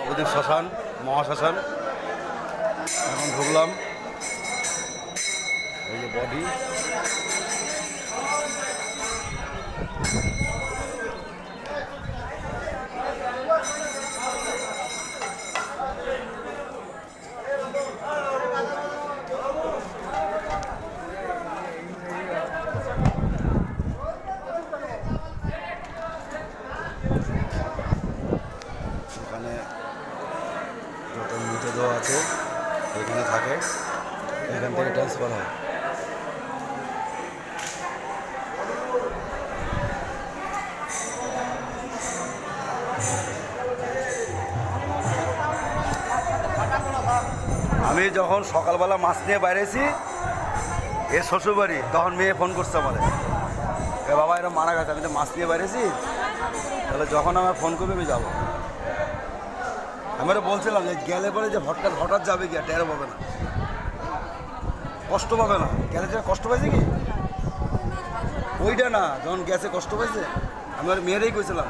নবদ্বীপ শ্মশান মহাশ্মশান। এখন ঢুকলাম। এই যে বডি এখানে যত মৃতদেহ আছে, এখানে থাকে। এখান থেকে ট্রান্সফার হয়। আমি যখন সকালবেলা মাছ নিয়ে বাইরেছি, এ শ্বশুরবাড়ি, তখন মেয়ে ফোন করছে আমাদের এ বাবা, এরা মারা গেছে, আমি তো মাছ নিয়ে বাইরেছি। তাহলে যখন আমার ফোন করবে, আমি যাব। আমি ওরা বলছিলাম যে গেলে পরে যে হঠাৎ হঠাৎ যাবে কি আর টেরো পাবে না। কষ্ট পাবে না। গেলে যে কষ্ট পাইছে কি? ওইটা না, যখন গ্যাসে কষ্ট পাইছে, আমি ওর মেয়েরই কইছিলাম।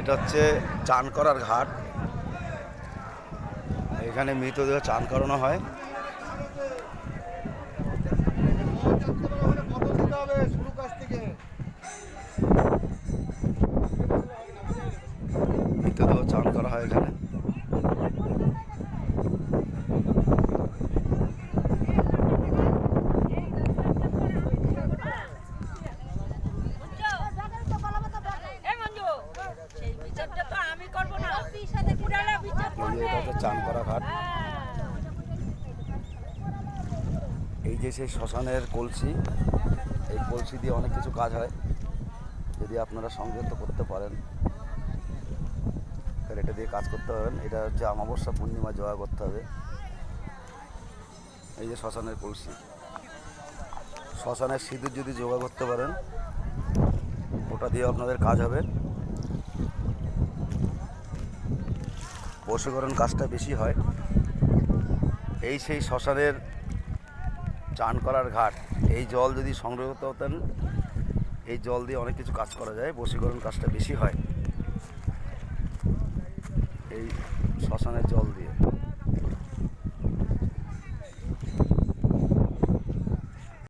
এটা হচ্ছে চান করার ঘাট। এখানে মৃতদেহ চান করানো হয়। মৃতদেহ চান করা হয় এখানে। চান করা ঘাট। এই যে সেই শ্মশানের কলসি এই কলসি দিয়ে অনেক কিছু কাজ হয়। যদি আপনারা সংযুক্ত করতে পারেন। তাহলে এটা দিয়ে কাজ করতে পারবেন। এটা হচ্ছে অমাবস্যা পূর্ণিমা জয়া করতে হবে। এই যে শ্মশানের কলসি। শ্মশানের সিঁদুর যদি জোগাড় করতে পারেন, ওটা দিয়ে আপনাদের কাজ হবে। বশীকরণ কাজটা বেশি হয়। এই সেই শ্মশানের চান করার ঘাট, এই জল যদি সংগ্রহ করতে হতেন এই জল দিয়ে অনেক কিছু কাজ করা যায়। বশীকরণ কাজটা বেশি হয়। এই শ্মশানের জল দিয়ে।